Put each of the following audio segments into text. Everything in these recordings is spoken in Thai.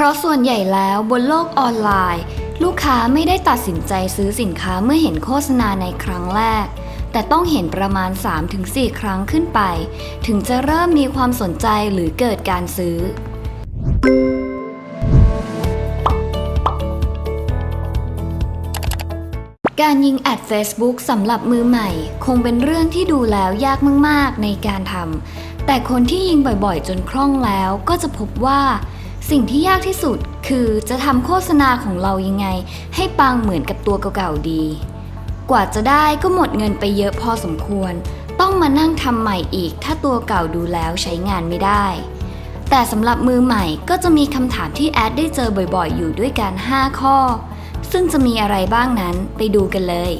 ราะส่วนใหญ่แล้วบนโลกออนไลน์ ลูกค้าไม่ได้ตัดสินใจซื้อสินค้าเมื่อเห็นโฆษณาในครั้งแรก แต่ต้องเห็นประมาณ 3-4 ครั้งขึ้นไป ถึงจะเริ่มมีความสนใจหรือเกิดการซื้อ การยิงแอด Facebook สำหรับมือใหม่ คงเป็นเรื่องที่ดูแล้วยากมาก ๆ ในการทำแต่คนที่ยิงบ่อยๆ จนคล่องแล้วก็จะพบว่า สิ่งที่ยากที่สุดคือจะทำโฆษณาของเรายังไง ให้ปังเหมือนกับตัวเก่าๆดี กว่าจะได้ก็หมดเงินไปเยอะพอสมควร ต้องมานั่งทำใหม่อีก ถ้าตัวเก่าดูแล้วใช้งานไม่ได้ แต่สำหรับมือใหม่ก็จะมีคำถามที่แอดได้เจอบ่อยๆ อยู่ด้วยกัน 5 ข้อ ซึ่งจะมีอะไรบ้างนั้นไปดูกันเลย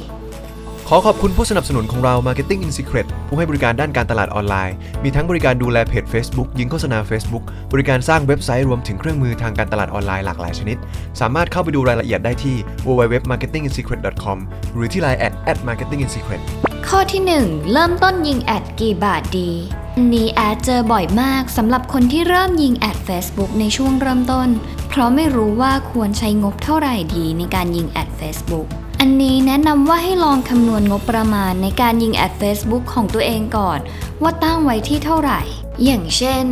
ขอขอบคุณผู้สนับสนุนของเรา Marketing in Secret ผู้ให้บริการด้านการตลาดออนไลน์ มีทั้งบริการดูแลเพจ Facebook ยิงโฆษณา Facebook บริการสร้างเว็บไซต์รวมถึงเครื่องมือทางการตลาดออนไลน์หลากหลายชนิด สามารถเข้าไปดูรายละเอียดได้ที่ www.marketinginsecret.com หรือที่ Line at @marketinginsecret ข้อที่ 1 เริ่มต้นยิงแอดกี่บาทดีอันนี้แอดเจอบ่อยมากสำหรับคนที่เริ่มยิงแอด Facebook ในช่วงเริ่มต้น เพราะไม่รู้ว่าควรใช้งบเท่าไหร่ดีในการยิงแอด Facebook อันนี้แนะนำว่าให้ลองคำนวณงบประมาณในการยิงแอด Facebook ของตัวเองก่อน ว่าตั้งไว้ที่เท่าไหร่ อย่างเช่น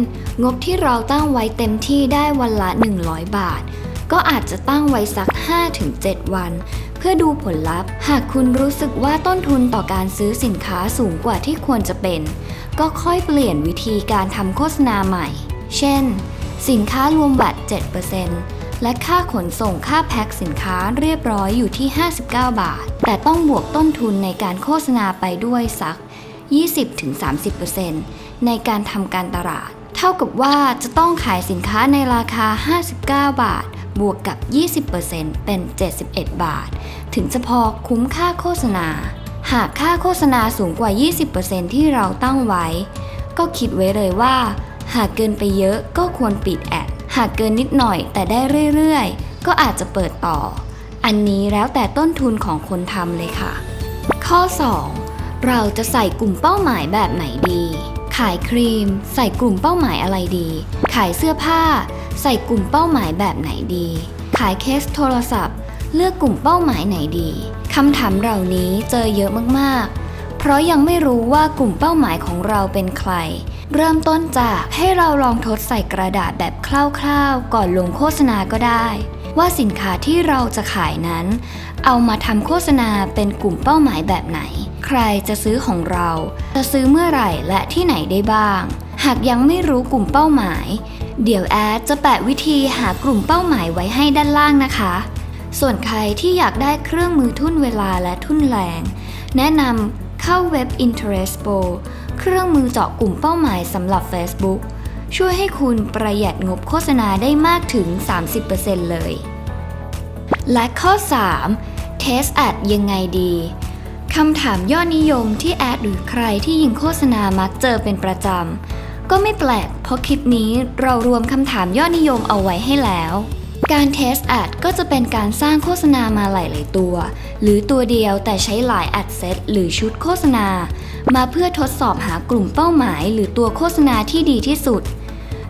งบที่เราตั้งไว้เต็มที่ได้วันละ 100 บาท ก็อาจจะตั้งไว้สัก 5-7 วัน เพื่อดูผลลัพธ์ หากคุณรู้สึกว่าต้นทุนต่อการซื้อสินค้าสูงกว่าที่ควรจะเป็น ก็ค่อยเปลี่ยนวิธีการทำโฆษณาใหม่ เช่น สินค้ารวมบัตร 7% และค่าขนส่งค่าแพ็คสินค้าเรียบร้อยอยู่ที่ 59 บาท แต่ต้องบวกต้นทุนในการโฆษณาไปด้วยสัก 20-30%ในการทำการตลาด เท่ากับว่าจะต้องขายสินค้าในราคา 59 บาท บวกกับ 20%เป็น 71 บาท ถึงจะพอคุ้มค่าโฆษณา หากค่าโฆษณาสูงกว่า 20%ที่เราตั้งไว้ ก็คิดไว้เลยว่า หากเกินไปเยอะก็ควรปิดแอดากเกินนิดหน่อยแต่ได้เรื่อยๆ ก็อาจจะเปิดต่อ อันนี้แล้วแต่ต้นทุนของคนทำเลยค่ะ ข้อ 2 เราจะใส่กลุ่มเป้าหมายแบบไหนดี ขายครีม ใส่กลุ่มเป้าหมายอะไรดี ขายเสื้อผ้า ใส่กลุ่มเป้าหมายแบบไหนดี ขายเคสโทรศัพท์ เลือกกลุ่มเป้าหมายไหนดีคำถามเหล่านี้เจอเยอะมากๆ เพราะยังไม่รู้ว่ากลุ่มเป้าหมายของเราเป็นใคร เริ่มต้นจากให้เราลองทดใส่กระดาษแบบคร่าวๆ ก่อนลงโฆษณาก็ได้ ว่าสินค้าที่เราจะขายนั้น เอามาทำโฆษณาเป็นกลุ่มเป้าหมายแบบไหน ใครจะซื้อของเรา จะซื้อเมื่อไหร่และที่ไหนได้บ้าง หากยังไม่รู้กลุ่มเป้าหมาย เดี๋ยวแอดจะแปะวิธีหากลุ่มเป้าหมายไว้ให้ด้านล่างนะคะ ส่วนใครที่อยากได้เครื่องมือทุ่นเวลาและทุ่นแรง แนะนำเข้าเว็บ Interestpo เครื่องมือเจาะกลุ่มเป้าหมายสำหรับ Facebook ช่วยให้คุณประหยัดงบโฆษณาได้มากถึง 30%เลย และข้อ 3 Test Ad ยังไงดีคำถามยอดนิยมที่แอดหรือใครที่ยิงโฆษณามักเจอเป็นประจำ ก็ไม่แปลกเพราะคลิปนี้เรารวมคำถามยอดนิยมเอาไว้ให้แล้ว การ Test Ad ก็จะเป็นการสร้างโฆษณามาหลาย ๆ ตัว หรือตัวเดียวแต่ใช้หลายแอดเซตหรือชุดโฆษณา มาเพื่อทดสอบหากลุ่มเป้าหมายหรือตัวโฆษณาที่ดีที่สุด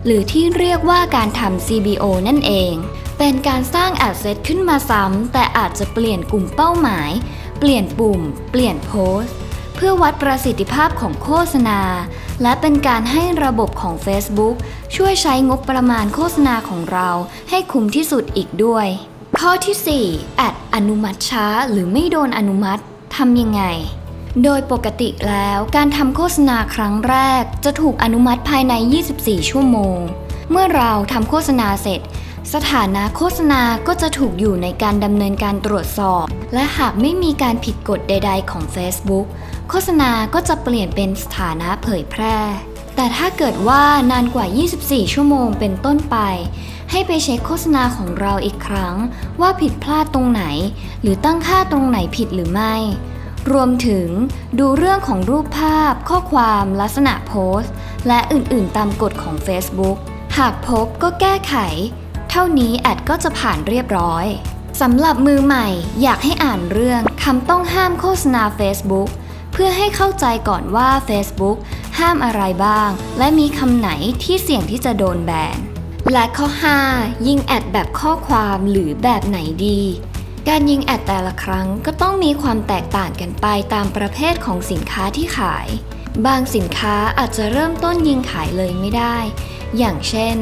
หรือที่เรียกว่าการทำ CBO นั่นเอง เป็นการสร้างแอดเซตขึ้นมาซ้ำแต่อาจจะเปลี่ยนกลุ่มเป้าหมาย เปลี่ยนปุ่ม เปลี่ยนโพสต์ เพื่อวัดประสิทธิภาพของโฆษณา และเป็นการให้ระบบของ Facebook ช่วยใช้งบประมาณโฆษณาของเรา ให้คุ้มที่สุดอีกด้วย ข้อที่4แอดอนุมัติช้าหรือไม่โดนอนุมัติทำยังไง โดยปกติแล้วการทำโฆษณาครั้งแรกจะถูกอนุมัติภายใน 24 ชั่วโมง เมื่อเราทำโฆษณาเสร็จ สถานะโฆษณาก็จะถูกอยู่ในการดำเนินการตรวจสอบ และหากไม่มีการผิดกฎใด ๆ ของ Facebook โฆษณาก็จะเปลี่ยนเป็นสถานะเผยแพร่ แต่ถ้าเกิดว่านานกว่า 24 ชั่วโมงเป็นต้นไป ให้ไปเช็คโฆษณาของเราอีกครั้ง ว่าผิดพลาดตรงไหน หรือตั้งค่าตรงไหนผิดหรือไม่ รวมถึงดูเรื่องของรูปภาพ ข้อความลักษณะโพสต์ และอื่นๆตามกฎของ Facebook หากพบก็แก้ไข เท่านี้แอดก็จะผ่านเรียบร้อยสำหรับมือใหม่อยากให้อ่านเรื่องคำต้องห้ามโฆษณา Facebook เพื่อให้เข้าใจก่อนว่า Facebook ห้ามอะไรบ้าง และมีคำไหนที่เสี่ยงที่จะโดนแบนและข้อ 5 ยิงแอดแบบข้อความหรือแบบไหนดี การยิงแอดแต่ละครั้งก็ต้องมีความแตกต่างกันไปตามประเภทของสินค้าที่ขาย บางสินค้าอาจจะเริ่มต้นยิงขายเลยไม่ได้ อย่างเช่น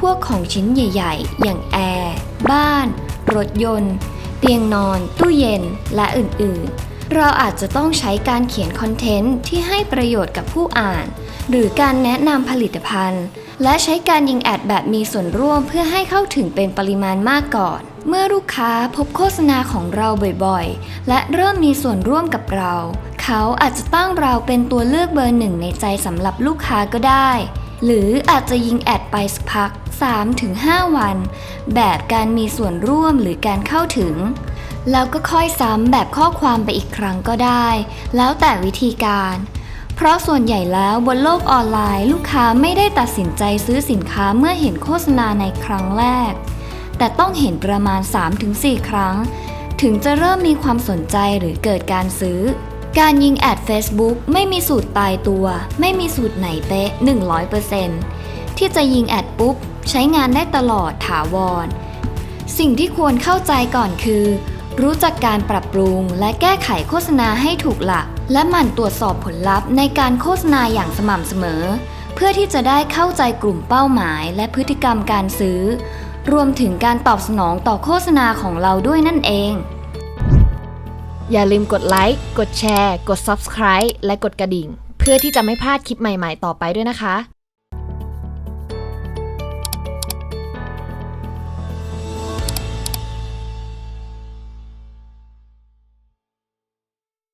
พวกของชิ้นใหญ่ ๆ อย่างแอร์บ้าน รถยนต์ เตียงนอน ตู้เย็น และอื่น ๆ เราอาจจะต้องใช้การเขียนคอนเทนต์ที่ให้ประโยชน์กับผู้อ่าน หรือการแนะนำผลิตภัณฑ์ และใช้การยิงแอดแบบมีส่วนร่วมเพื่อให้เข้าถึงเป็นปริมาณมากก่อน เมื่อลูกค้าพบโฆษณาของเราบ่อยๆ และเริ่มมีส่วนร่วมกับเรา เขาอาจจะตั้งเราเป็นตัวเลือกเบอร์หนึ่งในใจสำหรับลูกค้าก็ได้ หรืออาจจะยิงแอดไปสักพัก 3-5 วัน แบบการมีส่วนร่วมหรือการเข้าถึง แล้วก็ค่อยซ้ำแบบข้อความไปอีกครั้งก็ได้ แล้วแต่วิธีการ เพราะส่วนใหญ่แล้วบนโลกออนไลน์ ลูกค้าไม่ได้ตัดสินใจซื้อสินค้าเมื่อเห็นโฆษณาในครั้งแรก แต่ต้องเห็นประมาณ 3-4 ครั้ง ถึงจะเริ่มมีความสนใจหรือเกิดการซื้อ การยิงแอด Facebook ไม่มีสูตรตายตัว ไม่มีสูตรไหนเป๊ะ 100%ที่จะยิงแอดปุ๊บ ใช้งานได้ตลอดถาวร สิ่งที่ควรเข้าใจก่อนคือ รู้จักการปรับปรุงและแก้ไขโฆษณาให้ถูกหลัก และหมั่นตรวจสอบผลลัพธ์ในการโฆษณาอย่างสม่ำเสมอ เพื่อที่จะได้เข้าใจกลุ่มเป้าหมายและพฤติกรรมการซื้อ รวมถึงการตอบสนองต่อโฆษณาของเราด้วยนั่นเอง อย่าลืมกดไลค์ กดแชร์ กด Subscribe และกดกระดิ่ง เพื่อที่จะไม่พลาดคลิปใหม่ๆ ต่อไปด้วยนะคะ